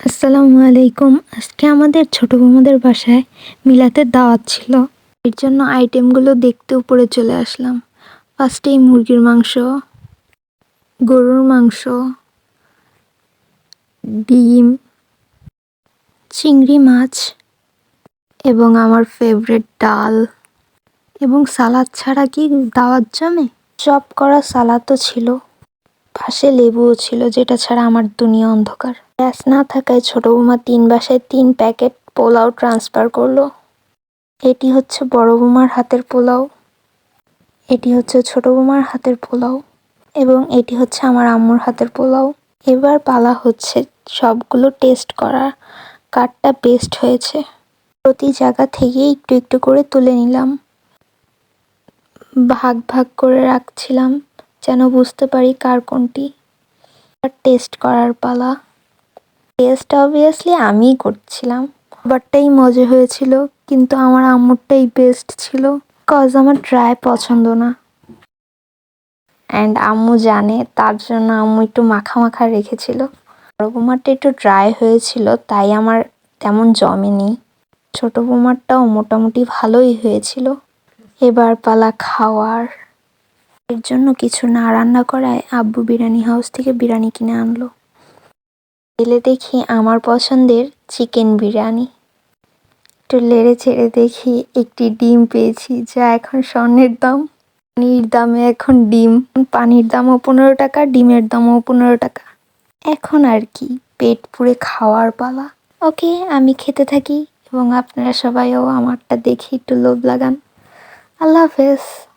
আসসালামু আলাইকুম। আজকে আমাদের ছোট বৌমাদের বাসায় মিলাতের দাওয়াত ছিল। এর জন্য আইটেমগুলো দেখতে উপরে চলে আসলাম। ফার্স্টেই মুরগির মাংস, গরুর মাংস, ডিম, চিংড়ি মাছ এবং আমার ফেভারিট ডাল। এবং সালাদ ছাড়া কি দাওয়াত জমে? চপ করা সালাদও ছিল। পাশে লেবুও ছিল, যেটা ছাড়া আমার দুনিয়া অন্ধকার। গ্যাস না থাকায় ছোট বৌমা তিন বাসায় তিন প্যাকেট পোলাও ট্রান্সফার করল। এটি হচ্ছে বড় বৌমার হাতের পোলাও। এটি হচ্ছে ছোট বৌমার হাতের পোলাও। এবং এটি হচ্ছে আমার আম্মুর হাতের পোলাও। এবার পালা হচ্ছে সবগুলো টেস্ট করা কারটা বেস্ট হয়েছে। প্রতি জায়গা থেকে একটু একটু করে তুলে নিলাম। ভাগ ভাগ করে রাখছিলাম। যেন বুঝতে পারি কার কোনটি। আর টেস্ট করার পালা। টেস্ট অবভিয়াসলি আমিই করছিলাম। খাবারটাই মজা হয়েছিল, কিন্তু আমার আম্মুরটাই বেস্ট ছিল। কজ আমার ড্রাই পছন্দ না। অ্যান্ড আম্মু জানে, তার জন্য আম্মু একটু মাখা মাখা রেখেছিল। বড় বৌমারটা একটু ড্রাই হয়েছিল, তাই আমার তেমন জমেনি ছোট বৌমারটাও মোটামুটি ভালোই হয়েছিল। এবার পালা খাওয়ার। এর জন্য কিছু না রান্না করায় আব্বু বিরিয়ানি হাউস থেকে বিরিয়ানি কিনে আনলো। এলে দেখি আমার পছন্দের চিকেন বিরিয়ানি। একটু লেড়ে চেড়ে দেখি একটি ডিম পেয়েছি, যা এখন স্বর্ণের দাম। পানির দামে এখন ডিম। পানির দামও পনেরো টাকা, ডিমের দামও পনেরো টাকা। এখন আর কি, পেট পুড়ে খাওয়ার পালা। ওকে, আমি খেতে থাকি এবং আপনারা সবাইও আমারটা দেখে একটু লোভ লাগান। আল্লাহ হাফেজ।